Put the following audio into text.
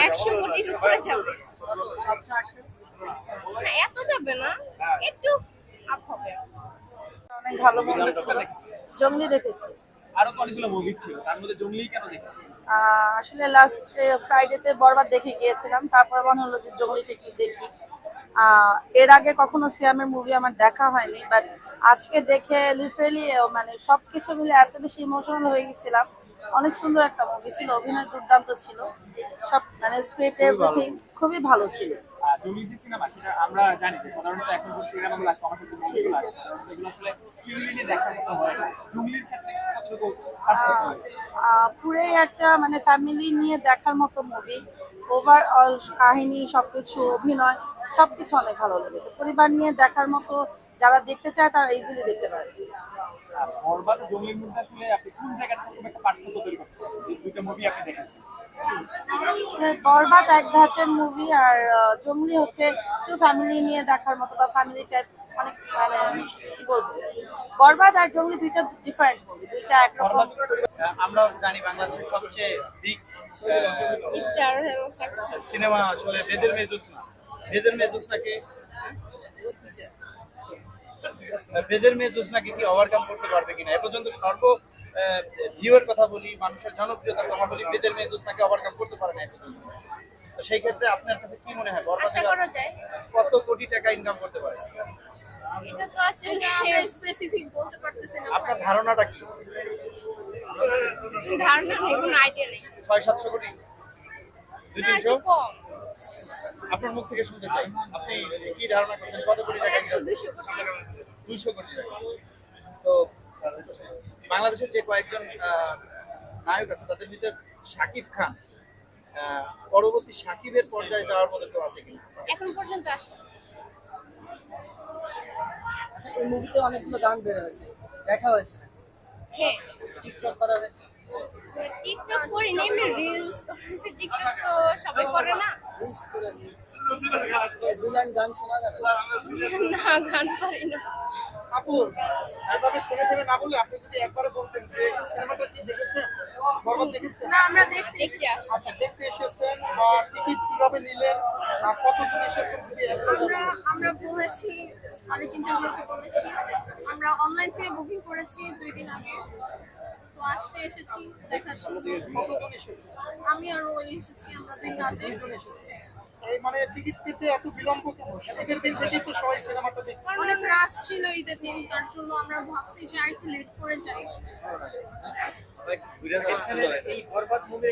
একশো কোটির উপরে যাবে। কত সাতশো আটশো না এত যাবে না একটু আপ হবে। অনেক ভালো মুভি ছিল। জঙ্গলি দেখেছি। আরও অনেকগুলো মুভি ছিল তার মধ্যে জঙ্গলি কেন দেখেছি? আহ, আসলে লাস্ট ফ্রাইডেতে বরবাদ দেখে গিয়েছিলাম তারপর মনে হলো যে জঙ্গলিটা একটু দেখি। আহ, এর আগে কখনো সিয়ামের মুভি আমার দেখা হয়নি বাট আজকে দেখে লিটারেলি মানে সবকিছু মিলে এত বেশি ইমোশনাল হয়ে গেছিলাম। অনেক সুন্দর একটা মুভি ছিল অভিনয় দুর্দান্ত ছিল। সব মানে স্ক্রিপ্ট এভরিথিং খুবই ভালো ছিল। আর যে সিনেমা সেটা আমরা জানি সাধারণত এখন যে সিনেমাগুলো আসে আমার ক্ষেত্রে মুভিগুলো আসে। এগুলো আসলে ফ্যামিলি দেখার মতো হয় না। জঙ্গলির ক্ষেত্রে কতটুকু পার্থক্য আহ, পুরোই একটা মানে ফ্যামিলি নিয়ে দেখার মতো মুভি ওভারঅল কাহিনী সবকিছু অভিনয় সবকিছু অনেক ভালো লেগেছে। পরিবার নিয়ে দেখার মতো যারা দেখতে চায় তারা ইজিলি দেখতে পারে। বরবাদ জঙ্গলির মধ্যে আসলে আপনি কোন জায়গাটা খুব একটা পার্থক্য তৈরি করতে চান? যে মুভি আপনি দেখেছেন। বরবাদ এক ধাঁচের মুভি আর জঙ্গলি হচ্ছে একটু ফ্যামিলি নিয়ে দেখার মতো বা ফ্যামিলি টাইপ অনেক মানে কি বলব? বরবাদ আর জঙ্গলি দুইটা ডিফারেন্ট মুভি দুইটা একরকম। আমরা জানি বাংলাদেশের সবচেয়ে বিগ স্টার সিনেমা আসলে বেদের মেয়ে জোৎস্না বেদের মেয়ে জোৎস্নাকে বেদের মেয়ে জোৎস্নাকে কি ওভারকাম করতে পারবে কিনা? এ পর্যন্ত সর্ব ভিউয়ের কথা বলি মানুষের জনপ্রিয়তার কথা বলি বেদের মেয়ে জোৎস্নাকে ওভারকাম করতে পারে না তো সেই ক্ষেত্রে আপনার কাছে কি মনে হয়? বরবাদ করা যায়। কত কোটি টাকা ইনকাম করতে পারে? এটা তো আসলে স্পেসিফিক বলতে পারতেছি না। আপনার ধারণাটা কি? ধারণা নেই কোনো আইডিয়া নেই। ছয় সাতশো কোটি কম। আপনার মুখ থেকে শুনতে চাই। আপনি কি ধারণা করছেন? কত কোটি টাকা? একশো income? দুশো কোটি। দুইশো কোটি টাকা। তো বাংলাদেশের যে কয়েকজন আহ, নায়ক আছে তাদের ভিতরে শাকিব খান আহ, পরবর্তী শাকিবের পর্যায়ে যাওয়ার মতো কেউ আছে কিনা? এখন পর্যন্ত আসে আচ্ছা এই মুভিতে অনেকগুলো গান বের হয়েছে দেখা হয়েছে না? হ্যাঁ। টিকটক করা হয়েছে? টিকটক করি না এমনি রিলস করেছি টিকটক তো সবাই করে না। রিলস করেছে। এই দু লাইন গান শোনা যাবে? না গান পারি না। আপু এভাবে থেমে থেমে না বলে যদি একবারে বলতেন যে সিনেমাটা কি দেখেছেন? বরবাদ দেখেছেন? না আমরা দেখতে আসি আচ্ছা দেখতে এসেছেন বা টিকিট কীভাবে নিলেন আর কতজন এসেছেন যদি আমরা আমরা বলেছি অনেক ইন্টারভিউতে বলেছি। আমরা অনলাইন থেকে বুকিং করেছি দুই দিন আগে। তো আজকে এসেছি দেখার জন্য। আমি আর ওই এসেছি আমরা দুই কাজে মানে টিকিট পেতে এত বিলম্ব কেন? ঈদের দিন থেকেই তো সবাই সিনেমাটা দেখছে। অনেক রাশ ছিল ঈদের দিন তার জন্য আমরা ভাবছি যে আর একটু লেট করে যাই। এই বরবাদ মুভি